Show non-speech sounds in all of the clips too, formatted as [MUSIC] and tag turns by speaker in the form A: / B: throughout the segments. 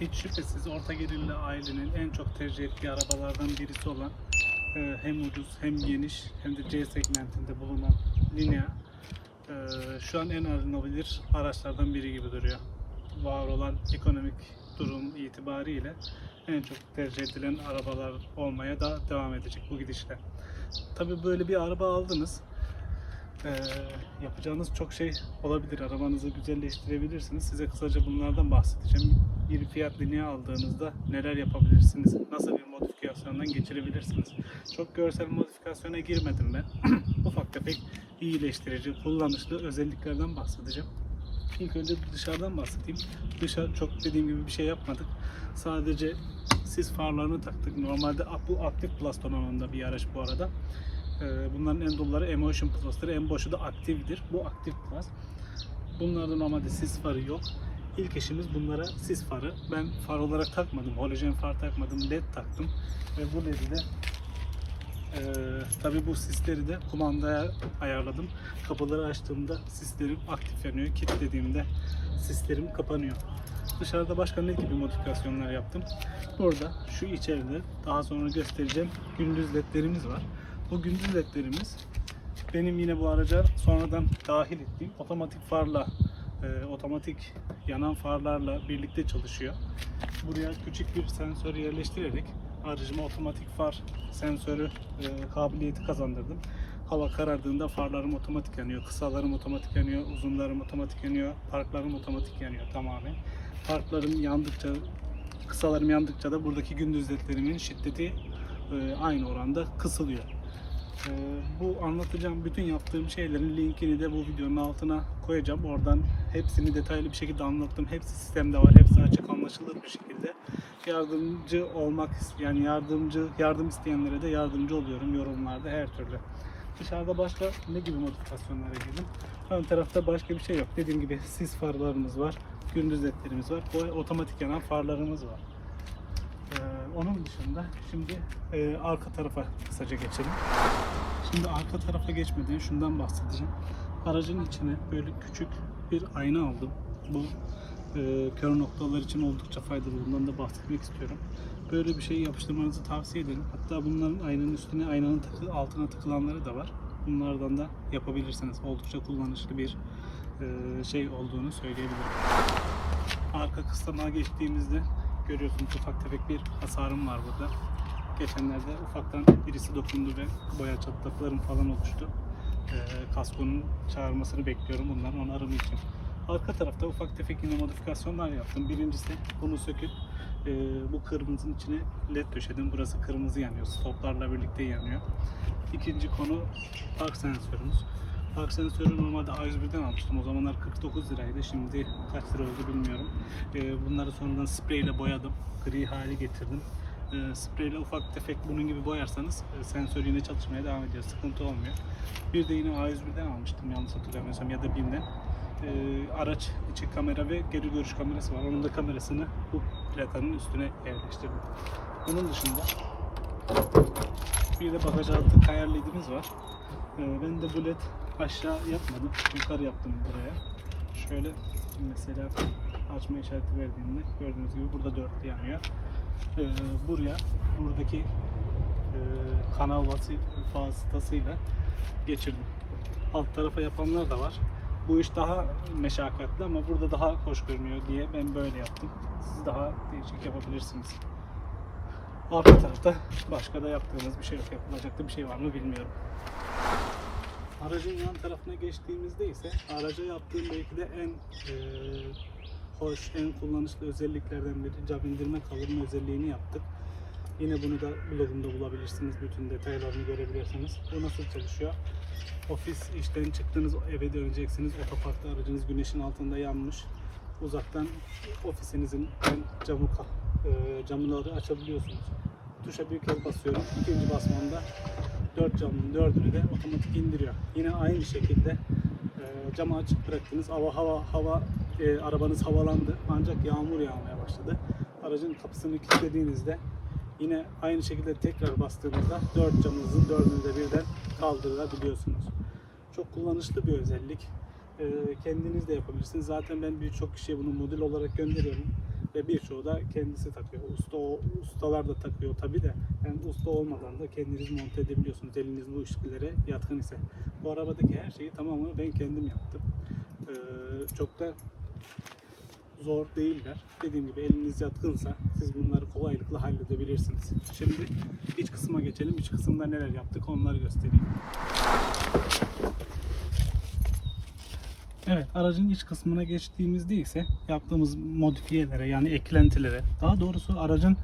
A: hiç şüphesiz orta gelirli ailenin en çok tercih ettiği arabalardan birisi olan e, hem ucuz hem geniş hem de C segmentinde bulunan Linea e, şu an en alınabilir araçlardan biri gibi duruyor. Var olan ekonomik durum itibariyle en çok tercih edilen arabalar olmaya da devam edecek bu gidişle. Tabii böyle bir araba aldınız. Ee, yapacağınız çok şey olabilir. Arabanızı güzelleştirebilirsiniz. Size kısaca bunlardan bahsedeceğim. Bir fiyat lineye aldığınızda neler yapabilirsiniz? Nasıl bir modifikasyondan geçirebilirsiniz? Çok görsel modifikasyona girmedim ben. [CLEARS THROAT] Ufak tefek iyileştirici, kullanışlı özelliklerden bahsedeceğim. İlk önce dışarıdan bahsedeyim. Dışarı çok dediğim gibi bir şey yapmadık. Sadece sis farlarını taktık. Normalde bu aktif plus donanımında bir araç bu arada. Ee, Bunların en doluları Emotion Plus'tır. En boşu da aktifdir. Bu aktif plus. Bunlarda normalde sis farı yok. İlk işimiz bunlara sis farı. Ben far olarak takmadım. Halojen far takmadım. LED taktım. Ve bu LED'i de ee, tabii bu sisleri de kumandaya ayarladım. Kapıları açtığımda sislerim aktif yanıyor. Kilitlediğimde sislerim kapanıyor. Dışarıda başka ne gibi modifikasyonlar yaptım? Burada şu içeride daha sonra göstereceğim gündüz ledlerimiz var. Bu gündüz ledlerimiz benim yine bu araca sonradan dahil ettiğim otomatik farla e, otomatik yanan farlarla birlikte çalışıyor. Buraya küçük bir sensör yerleştirerek aracıma otomatik far sensörü e, kabiliyeti kazandırdım. Hava karardığında farlarım otomatik yanıyor, kısalarım otomatik yanıyor, uzunlarım otomatik yanıyor, parklarım otomatik yanıyor tamamen. Parklarım yandıkça, kısalarım yandıkça da buradaki gündüz ledlerimin şiddeti e, aynı oranda kısılıyor. Ee, bu anlatacağım bütün yaptığım şeylerin linkini de bu videonun altına koyacağım. Oradan hepsini detaylı bir şekilde anlattım. Hepsi sistemde var. Hepsi açık anlaşılır bir şekilde. Yardımcı olmak yani yardımcı yardım isteyenlere de yardımcı oluyorum yorumlarda her türlü. Dışarıda başka ne gibi modifikasyonlara girdim? Ön tarafta başka bir şey yok. Dediğim gibi sis farlarımız var. Gündüz ledlerimiz var. Otomatik yanan farlarımız var. Onun dışında şimdi e, arka tarafa kısaca geçelim. Şimdi arka tarafa geçmeden şundan bahsedeceğim. Aracın içine böyle küçük bir ayna aldım. Bu e, kör noktalar için oldukça faydalı. Bundan da bahsetmek istiyorum. Böyle bir şey yapıştırmanızı tavsiye ederim. Hatta bunların aynanın üstüne, aynanın takı, altına takılanları da var. Bunlardan da yapabilirsiniz. Oldukça kullanışlı bir e, şey olduğunu söyleyebilirim. Arka kısma geçtiğimizde görüyorsunuz ufak tefek bir hasarım var burada. Geçenlerde ufaktan birisi dokundu ve boya çatlaklarım falan oluştu. Ee, kaskonun çağırmasını bekliyorum bunların onarımı için. Arka tarafta ufak tefek yine modifikasyonlar yaptım. Birincisi bunu söküp e, bu kırmızının içine led döşedim. Burası kırmızı yanıyor. Stoplarla birlikte yanıyor. İkinci konu park sensörümüz. Park sensörü normalde A101'den almıştım. O zamanlar 49 liraydı. Şimdi kaç lira oldu bilmiyorum. Ee, bunları sonradan spreyle boyadım. Gri hali getirdim. Ee, spreyle ufak tefek bunun gibi boyarsanız e, sensör yine çalışmaya devam ediyor. Sıkıntı olmuyor. Bir de yine A101'den almıştım yanlış hatırlamıyorsam ya da BİM'den. Ee, araç içi kamera ve geri görüş kamerası var. Onun da kamerasını bu plakanın üstüne yerleştirdim. Bunun dışında bir de bagaj altı ledimiz var. Ben de bu led aşağı yapmadım. Yukarı yaptım buraya. Şöyle mesela açma işareti verdiğimde gördüğünüz gibi burada dörtlü yanıyor. Ee, buraya buradaki e, kanal vası- vasıtasıyla geçirdim. Alt tarafa yapanlar da var. Bu iş daha meşakkatli ama burada daha hoş görünüyor diye ben böyle yaptım. Siz daha değişik yapabilirsiniz. Arka tarafta başka da yaptığımız bir şey yok. Yapılacak da bir şey var mı bilmiyorum. Aracın yan tarafına geçtiğimizde ise araca yaptığım belki de en e, hoş, en kullanışlı özelliklerden biri cam indirme kavurma özelliğini yaptık. Yine bunu da blogumda bulabilirsiniz. Bütün detaylarını görebilirsiniz. Bu nasıl çalışıyor? Ofis işten çıktınız eve döneceksiniz. Otoparkta aracınız güneşin altında yanmış. Uzaktan ofisinizin camı e, camları açabiliyorsunuz. Tuşa bir kez basıyorum. İkinci basmamda dört camın dördünü de otomatik indiriyor. Yine aynı şekilde e, camı açık bıraktınız. Hava hava hava e, arabanız havalandı ancak yağmur yağmaya başladı. Aracın kapısını kilitlediğinizde yine aynı şekilde tekrar bastığınızda dört camınızın dördünü de birden kaldırabiliyorsunuz. Çok kullanışlı bir özellik. E, kendiniz de yapabilirsiniz. Zaten ben birçok kişiye bunu model olarak gönderiyorum. Ve birçoğu da kendisi takıyor. Usta o- ustalar da takıyor tabi de. Yani usta olmadan da kendiniz monte edebiliyorsunuz. Eliniz bu işlere yatkın ise. Bu arabadaki her şeyi tamamını ben kendim yaptım. Ee, çok da zor değiller. Dediğim gibi eliniz yatkınsa siz bunları kolaylıkla halledebilirsiniz. Şimdi iç kısma geçelim. İç kısımda neler yaptık onları göstereyim. Evet, aracın iç kısmına geçtiğimizde ise yaptığımız modifiyelere yani eklentilere, daha doğrusu aracın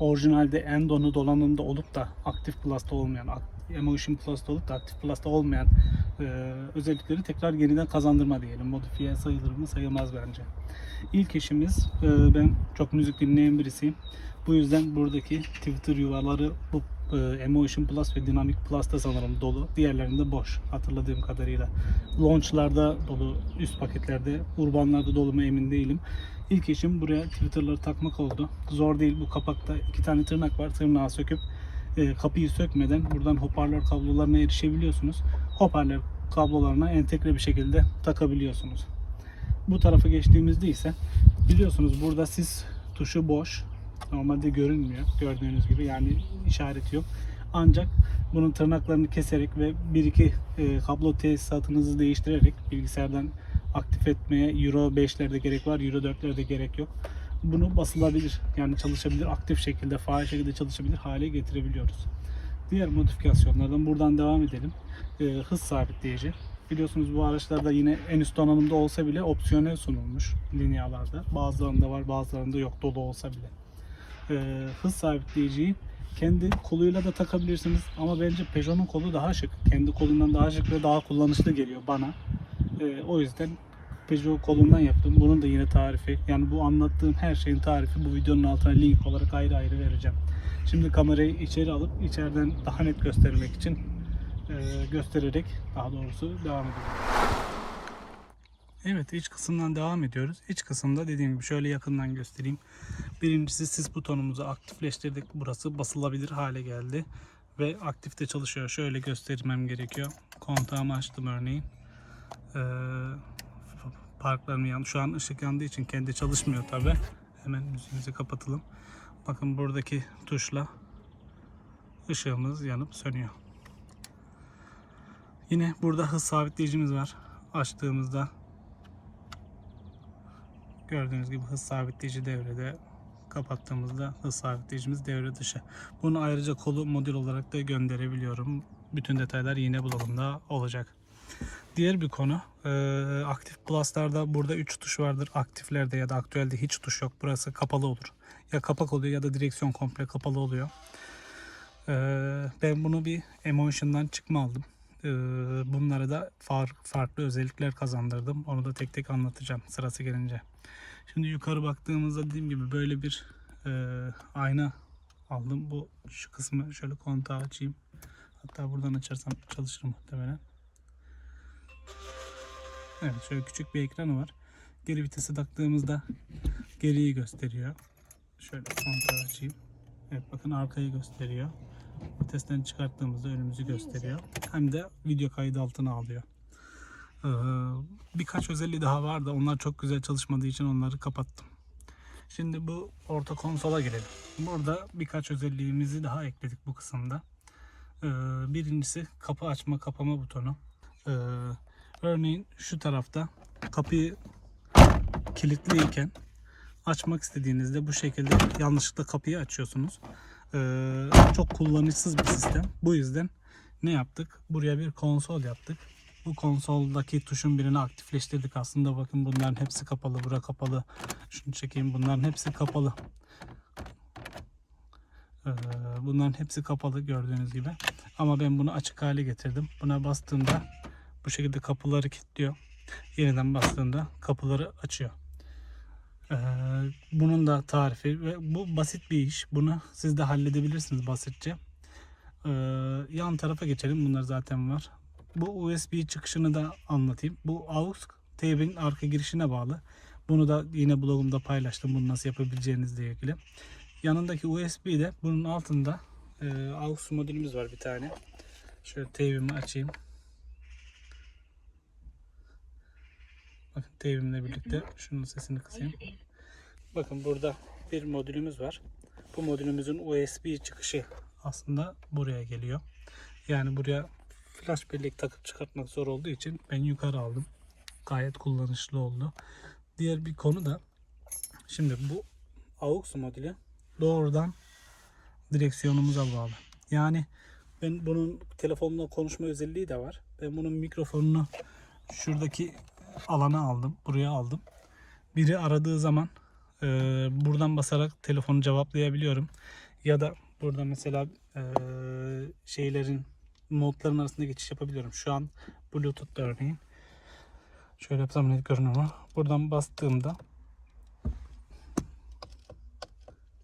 A: orijinalde Endo'nu dolanında olup da Active Plus'ta olmayan, Emotion Plus'ta olup da Active Plus'ta olmayan e, özellikleri tekrar yeniden kazandırma diyelim. Modifiye sayılır mı sayılmaz bence. İlk işimiz, e, ben çok müzik dinleyen birisiyim. Bu yüzden buradaki Twitter yuvaları bu Emotion Plus ve Dynamic Plus'ta sanırım dolu. Diğerlerinde boş hatırladığım kadarıyla. Launch'larda dolu, üst paketlerde, urbanlarda dolu mu emin değilim. İlk işim buraya Twitter'ları takmak oldu. Zor değil bu kapakta iki tane tırnak var. Tırnağı söküp e, kapıyı sökmeden buradan hoparlör kablolarına erişebiliyorsunuz. Hoparlör kablolarına entegre bir şekilde takabiliyorsunuz. Bu tarafa geçtiğimizde ise biliyorsunuz burada sis tuşu boş. Normalde görünmüyor gördüğünüz gibi yani işareti yok. Ancak bunun tırnaklarını keserek ve bir iki e, kablo tesisatınızı değiştirerek bilgisayardan aktif etmeye Euro 5'lerde gerek var, Euro 4'lerde gerek yok. Bunu basılabilir yani çalışabilir, aktif şekilde, faal şekilde çalışabilir hale getirebiliyoruz. Diğer modifikasyonlardan buradan devam edelim. E, hız sabitleyici. Biliyorsunuz bu araçlarda yine en üst donanımda olsa bile opsiyonel sunulmuş linyalarda. Bazılarında var, bazılarında yok dolu olsa bile. E, hız sabitleyiciyi kendi koluyla da takabilirsiniz ama bence Peugeot'un kolu daha şık. Kendi kolundan daha şık ve daha kullanışlı geliyor bana. E, o yüzden Peugeot kolundan yaptım. Bunun da yine tarifi. Yani bu anlattığım her şeyin tarifi bu videonun altına link olarak ayrı ayrı vereceğim. Şimdi kamerayı içeri alıp içeriden daha net göstermek için e, göstererek daha doğrusu devam edelim. Evet iç kısımdan devam ediyoruz. İç kısımda dediğim gibi şöyle yakından göstereyim. Birincisi sis butonumuzu aktifleştirdik. Burası basılabilir hale geldi. Ve aktifte çalışıyor. Şöyle göstermem gerekiyor. Kontağımı açtım örneğin. Ee, parklarımı yan. Şu an ışık yandığı için kendi çalışmıyor tabi. Hemen müziğimizi kapatalım. Bakın buradaki tuşla ışığımız yanıp sönüyor. Yine burada hız sabitleyicimiz var. Açtığımızda gördüğünüz gibi hız sabitleyici devrede kapattığımızda hız sabitleyicimiz devre dışı. Bunu ayrıca kolu modül olarak da gönderebiliyorum. Bütün detaylar yine bulalımda olacak. Diğer bir konu e, aktif pluslarda burada 3 tuş vardır. Aktiflerde ya da aktüelde hiç tuş yok. Burası kapalı olur. Ya kapak oluyor ya da direksiyon komple kapalı oluyor. E, ben bunu bir Emotion'dan çıkma aldım. E, bunlara da far, farklı özellikler kazandırdım. Onu da tek tek anlatacağım sırası gelince. Şimdi yukarı baktığımızda dediğim gibi böyle bir e, ayna aldım. Bu şu kısmı şöyle kontağı açayım. Hatta buradan açarsam çalışır muhtemelen. Evet şöyle küçük bir ekranı var. Geri vitesi taktığımızda geriyi gösteriyor. Şöyle kontağı açayım. Evet bakın arkayı gösteriyor. Vitesten çıkarttığımızda önümüzü gösteriyor. Hem de video kaydı altına alıyor. Ee, birkaç özelliği daha var da onlar çok güzel çalışmadığı için onları kapattım. Şimdi bu orta konsola girelim. Burada birkaç özelliğimizi daha ekledik bu kısımda. Ee, birincisi kapı açma kapama butonu. Ee, örneğin şu tarafta kapıyı kilitliyken açmak istediğinizde bu şekilde yanlışlıkla kapıyı açıyorsunuz. Çok kullanışsız bir sistem. Bu yüzden ne yaptık? Buraya bir konsol yaptık. Bu konsoldaki tuşun birini aktifleştirdik aslında. Bakın bunların hepsi kapalı. Bura kapalı. Şunu çekeyim. Bunların hepsi kapalı. Ee, bunların hepsi kapalı gördüğünüz gibi. Ama ben bunu açık hale getirdim. Buna bastığımda bu şekilde kapıları kilitliyor. Yeniden bastığında kapıları açıyor. Ee, bunun da tarifi ve bu basit bir iş. Bunu siz de halledebilirsiniz basitçe. Ee, yan tarafa geçelim. Bunlar zaten var. Bu USB çıkışını da anlatayım. Bu AUX TV'nin arka girişine bağlı. Bunu da yine blogumda paylaştım. Bunu nasıl yapabileceğinizle ilgili. Yanındaki USB de bunun altında e, AUX modülümüz var bir tane. Şöyle TV'mi açayım. Bakın TV'mle birlikte şunun sesini kısayım. Bakın burada bir modülümüz var. Bu modülümüzün USB çıkışı aslında buraya geliyor. Yani buraya flash bellek takıp çıkartmak zor olduğu için ben yukarı aldım. Gayet kullanışlı oldu. Diğer bir konu da şimdi bu AUX modülü doğrudan direksiyonumuza bağlı. Yani ben bunun telefonla konuşma özelliği de var. Ben bunun mikrofonunu şuradaki alana aldım. Buraya aldım. Biri aradığı zaman e, buradan basarak telefonu cevaplayabiliyorum. Ya da burada mesela e, şeylerin modların arasında geçiş yapabiliyorum. Şu an Bluetooth'ta örneğin. Şöyle yapsam net görünüyor mu? Buradan bastığımda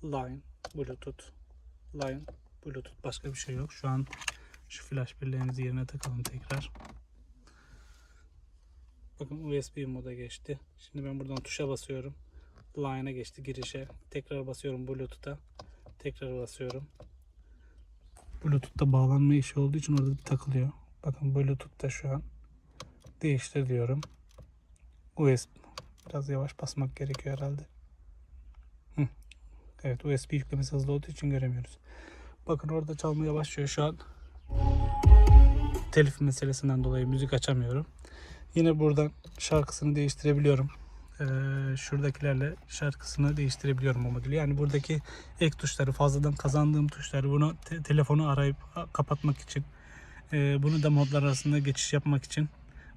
A: Line, Bluetooth, Line, Bluetooth başka bir şey yok. Şu an şu flash birliğimizi yerine takalım tekrar. Bakın USB moda geçti. Şimdi ben buradan tuşa basıyorum. Line'a geçti girişe. Tekrar basıyorum Bluetooth'a. Tekrar basıyorum. Bluetooth'ta bağlanma işi olduğu için orada takılıyor. Bakın Bluetooth'ta şu an değiştir diyorum. USB biraz yavaş basmak gerekiyor herhalde. Hı. Evet USB yüklemesi hızlı olduğu için göremiyoruz. Bakın orada çalmaya başlıyor şu an. Telif meselesinden dolayı müzik açamıyorum. Yine buradan şarkısını değiştirebiliyorum. Ee, şuradakilerle şarkısını değiştirebiliyorum o modülü. Yani buradaki ek tuşları fazladan kazandığım tuşları bunu te- telefonu arayıp kapatmak için e, bunu da modlar arasında geçiş yapmak için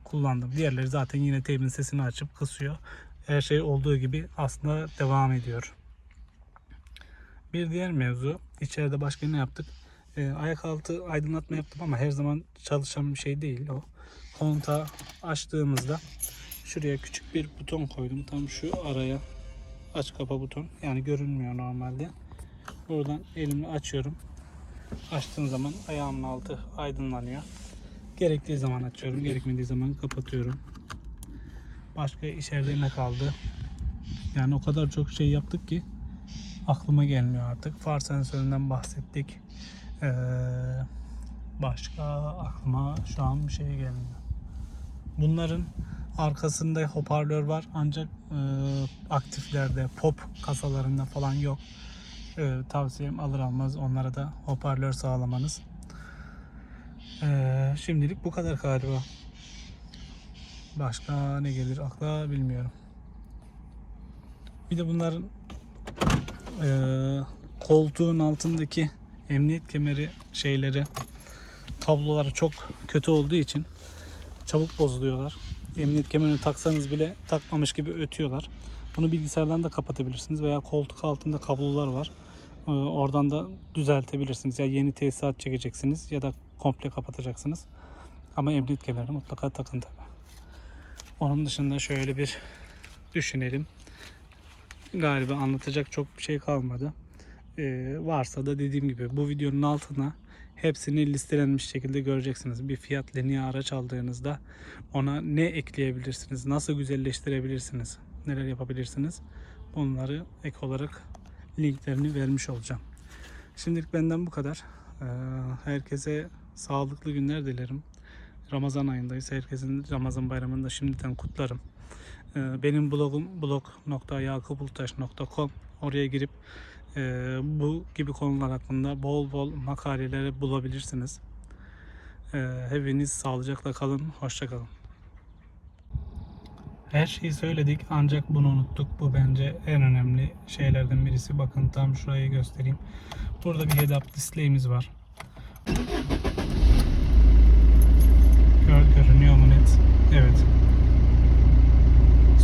A: kullandım. Diğerleri zaten yine teybin sesini açıp kısıyor. Her şey olduğu gibi aslında devam ediyor. Bir diğer mevzu içeride başka ne yaptık? Ee, ayak altı aydınlatma yaptım ama her zaman çalışan bir şey değil o. Kontağı açtığımızda şuraya küçük bir buton koydum. Tam şu araya aç kapa buton. Yani görünmüyor normalde. Buradan elimi açıyorum. Açtığım zaman ayağımın altı aydınlanıyor. Gerektiği zaman açıyorum. Gerekmediği zaman kapatıyorum. Başka içeride ne kaldı? Yani o kadar çok şey yaptık ki aklıma gelmiyor artık. Far sensöründen bahsettik. Ee, başka aklıma şu an bir şey gelmiyor. Bunların arkasında hoparlör var ancak e, aktiflerde pop kasalarında falan yok. E, tavsiyem alır almaz onlara da hoparlör sağlamanız. E, şimdilik bu kadar galiba. Başka ne gelir akla bilmiyorum. Bir de bunların e, koltuğun altındaki emniyet kemeri şeyleri kabloları çok kötü olduğu için çabuk bozuluyorlar. Emniyet kemerini taksanız bile takmamış gibi ötüyorlar. Bunu bilgisayardan da kapatabilirsiniz veya koltuk altında kablolar var. Ee, Oradan da düzeltebilirsiniz. Ya yeni tesisat çekeceksiniz ya da komple kapatacaksınız. Ama emniyet kemerini mutlaka takın tabi. Onun dışında şöyle bir düşünelim. Galiba anlatacak çok bir şey kalmadı. Ee, varsa da dediğim gibi bu videonun altına hepsini listelenmiş şekilde göreceksiniz. Bir fiyat linea araç aldığınızda ona ne ekleyebilirsiniz, nasıl güzelleştirebilirsiniz, neler yapabilirsiniz. Bunları ek olarak linklerini vermiş olacağım. Şimdilik benden bu kadar. Ee, Herkese sağlıklı günler dilerim. Ramazan ayındayız. Herkesin Ramazan bayramını da şimdiden kutlarım. Ee, Benim blogum blog.yakupultaş.com oraya girip e, bu gibi konular hakkında bol bol makaleleri bulabilirsiniz. Ee, Hepiniz sağlıcakla kalın, hoşça kalın. Her şeyi söyledik ancak bunu unuttuk. Bu bence en önemli şeylerden birisi. Bakın tam şurayı göstereyim. Burada bir head-up display'imiz var. Gör, görünüyor mu net? Evet.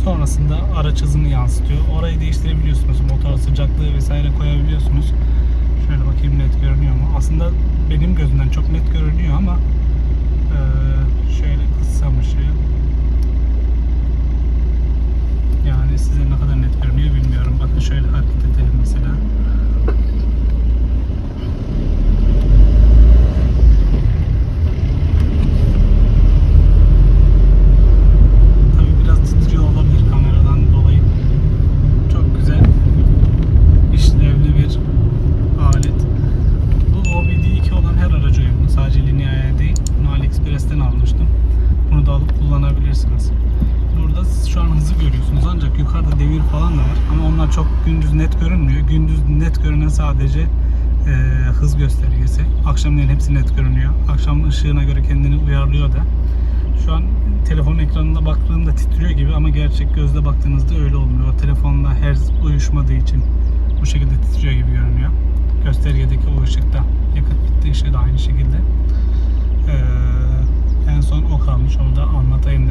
A: Sonrasında araç hızını yansıtıyor. Orayı değiştirebiliyorsunuz. Motor sıcaklığı vesaire koyabiliyorsunuz. Şöyle bakayım net görünüyor mu? Aslında benim gözümden çok net görünüyor ama eee, şöyle kıssam ışığı yani size ne kadar net görünüyor bilmiyorum. Bakın şöyle hareket edelim mesela. Tabii biraz titriyor olabilir kameradan dolayı. Çok güzel işlevli bir alet. Bu OBD2 olan her araca uyumlu. Sadece Linea'ya değil. Bunu AliExpress'ten almıştım. Bunu da alıp kullanabilirsiniz. Burada şu an hızı görüyorsunuz ancak yukarıda devir falan da var ama onlar çok görünmüyor. Gündüz net görünen sadece e, hız göstergesi. Akşamleyin hepsi net görünüyor. Akşam ışığına göre kendini uyarlıyor da. Şu an telefon ekranına baktığımda titriyor gibi ama gerçek gözle baktığınızda öyle olmuyor. O telefonla hertz uyuşmadığı için bu şekilde titriyor gibi görünüyor. Göstergedeki o ışıkta. Yakıt bitti ışığı da aynı şekilde. Ee, en son o kalmış. Onu da anlatayım